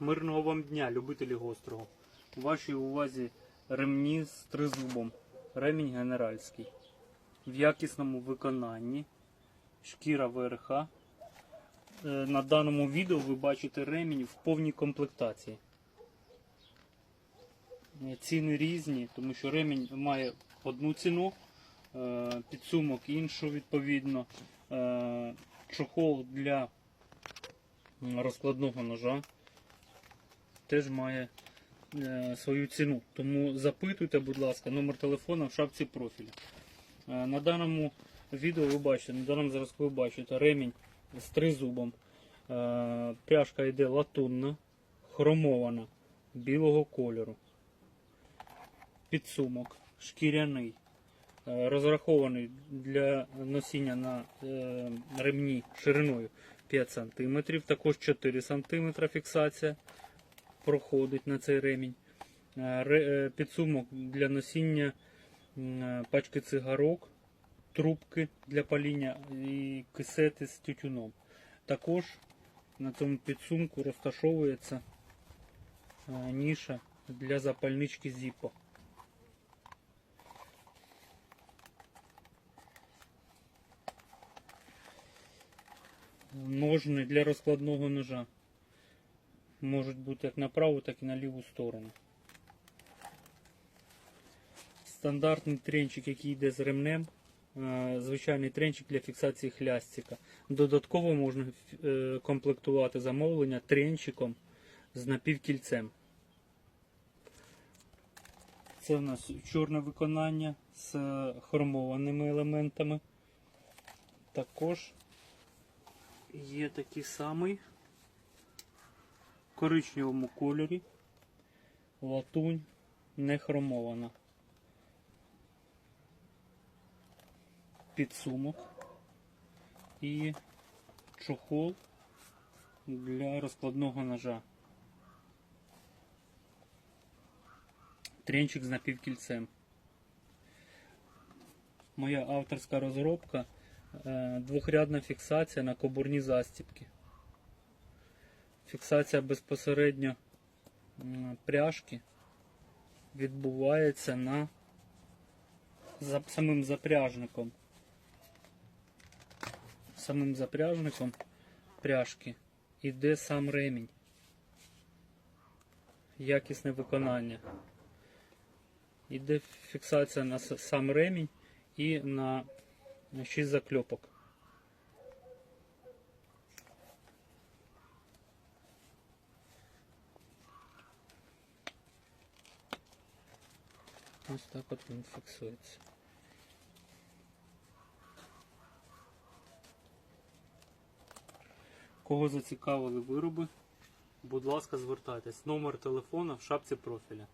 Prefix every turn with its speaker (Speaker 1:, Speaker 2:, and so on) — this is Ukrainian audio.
Speaker 1: Мирного вам дня, любителі гострого. У вашій увазі ремні з тризубом. Ремінь генеральський. В якісному виконанні. Шкіра ВРХ. Е, На даному відео ви бачите ремінь в повній комплектації. Е, Ціни різні, тому що ремінь має одну ціну, е, підсумок іншу відповідно. Чохол для розкладного ножа теж має е, свою ціну. Тому запитуйте, будь ласка, номер телефона в шапці профіля. Е, На даному відео ви бачите, на даному зразку ви бачите ремінь з тризубом. Е, Пряжка йде латунна, хромована, білого кольору. Підсумок, шкіряний, е, розрахований для носіння на ремні шириною 5 см, також 4 см фіксація проходить на цей ремінь. Е, е, Підсумок для носіння е, пачки цигарок, трубки для паління і кисети з тютюном. Також на цьому підсумку розташовується ніша для запальнички Zippo. Ножни для розкладного ножа можуть бути як на праву, так і на ліву сторону. Стандартний тренчик, який йде з ремнем, е, звичайний тренчик для фіксації хлястика. Додатково можна е, комплектувати замовлення тренчиком з напівкільцем. Це в нас чорне виконання з хромованими елементами. Також є такий самий коричневому кольорі. Латунь не хромована. Підсумок і чохол для розкладного ножа. Тренчик з напівкільцем. Моя авторська розробка е, двохрядна фіксація на кобурні застібки. Фіксація безпосередньо пряжки відбувається на за самим запряжником. Самим запряжником пряжки іде сам ремінь. Якісне виконання. Іде фіксація на сам ремінь і на 6 закльопок. Ось так от він фіксується. Кого зацікавили вироби, будь ласка, звертайтесь. Номер телефона в шапці профіля.